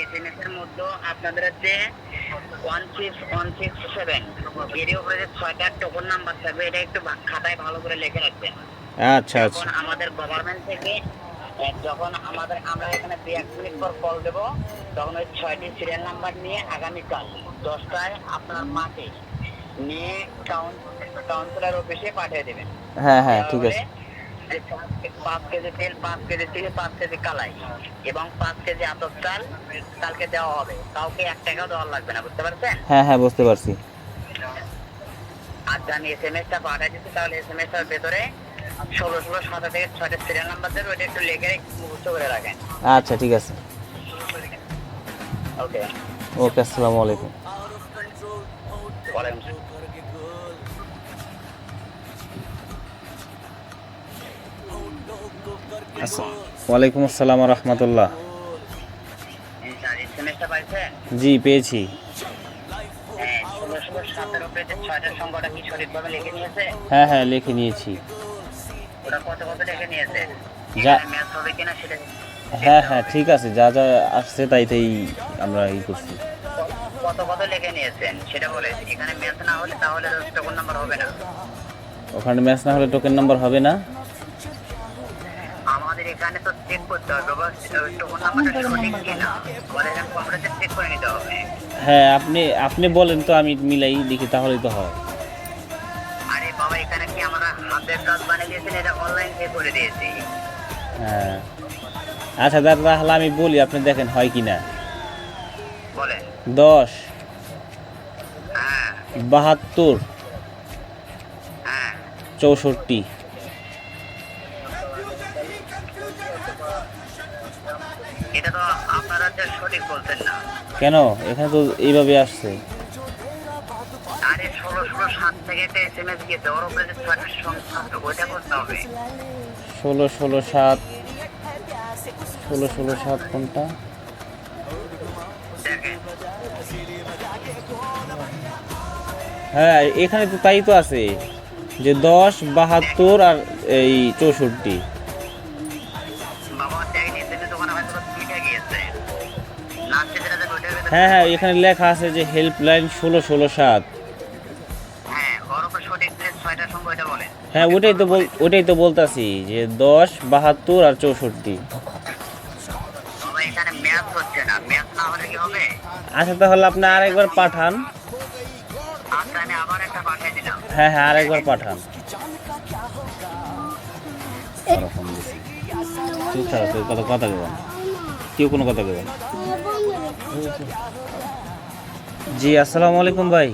SMS এর মধ্যে আপনাদের হচ্ছে one six one six seven এর উপরে যে ছয়টা টোকন নাম্বার থাকবে এটা একটু খাতায় ভালো করে লিখে রাখবেন। আচ্ছা আচ্ছা। আমাদের গভর্নমেন্ট থেকে যখন আমাদের আমরা এখানে দু এক মিনিট পর কল দেব তখন ওই ছয়টি সিরিয়াল নাম্বার নিয়ে আগামীকাল দশটায় আপনার মাঠে নিয়ে কাউন্সিলর অফিসে পাঠিয়ে দেবেন। হ্যাঁ হ্যাঁ ঠিক আছে। যে পাঁচ কেজি তেল পাঁচ কেজি থেকে পাঁচ কেজি কালাই এবং পাঁচ কেজি আতপ চাল কালকে দেওয়া হবে। কাউকে এক টাকাও দেওয়া লাগবে না বুঝতে পারছেন? হ্যাঁ হ্যাঁ বুঝতে পারছি। আর আমি এস এম এসটা পাঠিয়ে দিচ্ছি তাহলে এস এম এসটার ভেতরে ষোলো ষোলো সাত থেকে ছয়টা সিরিয়াল নাম্বার দেবে ওটা একটু লেখে মুখস্থ করে রাখেন। আচ্ছা ঠিক আছে। ওকে ওকে আসসালামু আলাইকুম। ওয়ালাইকুম আসসালাম। ওয়ালাইকুম আসসালাম রহমতুল্লাহ জি পেয়েছি। হ্যাঁ হ্যাঁ লিখে নিয়েছি। হ্যাঁ হ্যাঁ ঠিক আছে যা যা আসছে তাই তাই আমরা ই করছি। কত কত লিখে নিয়েছেন? সেটা বলে এখানে ম্যাচ না হলে তাহলে টোকন নাম্বার হবে না। ওখানে ম্যাচ না হলে টোকেন নাম্বার হবে না। আমাদের এখানে তো চেক করতে হবে বাবা। টোকন নাম্বারটা সঠিক কিনা। আমাদের এখানে কম্পিউটারে চেক করে নিতে হবে। হ্যাঁ আপনি আপনি বলেন তো আমি মিলাই দেখি তাহলেই তো হয়। আরে বাবা এখানে কি আমরা হাতের কাজ বানিয়ে দিয়েছেন? এটা অনলাইন পে করে দিয়েছি। হ্যাঁ। আচ্ছা দাদা তাহলে আমি বলি আপনি দেখেন হয় কি না বলেন। দশ। হ্যাঁ। বাহাত্তর। হ্যাঁ। চৌষট্টি। সঠিক বলছেন না। কেন? এখানে তো এইভাবে আসছে। আরে ষোলো ষোলো সাত থেকে একটা এস এম এস গিয়েছে ওর উপরে যে ছয়টার সংখ্যা ওইটা করতে হবে। ষোলো ষোলো সাত ষোলো ষোলো সাত কোনটা? হ্যাঁ এখানে তো তাই তো আছে যে দশ বাহাত্তর আর এই চৌষট্টি। হ্যাঁ হ্যাঁ এখানে লেখা আছে যে হেল্পলাইন ষোলো ষোলো সাত। হ্যাঁ হ্যাঁ ওটাই তো বল ওটাই তো বলতাছি যে দশ বাহাত্তর আর চৌষট্টি। বাবা এখানে ম্যাচ হচ্ছে না। ম্যাচ না হলে কি হবে? আচ্ছা তাহলে আপনি আরেকবার পাঠান। আচ্ছা আমি আবার একটা পাঠিয়ে দিলাম। হ্যাঁ হ্যাঁ আরেকবার পাঠান। কথা কথা কেউ কোনো কথা দেবেন জি আসসালামু আলাইকুম ভাই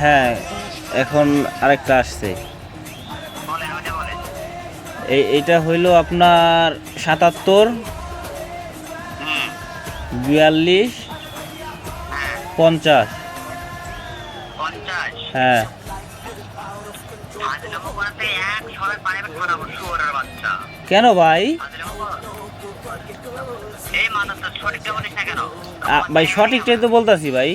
হ্যাঁ এখন আরেকটা আসছে এই এইটা হইল আপনার সাতাত্তর বিয়াল্লিশ হ্যাঁ পঞ্চাশ হ্যাঁ কেন করাতে ভাই সঠিকটাই তো বলতাছি ভাই।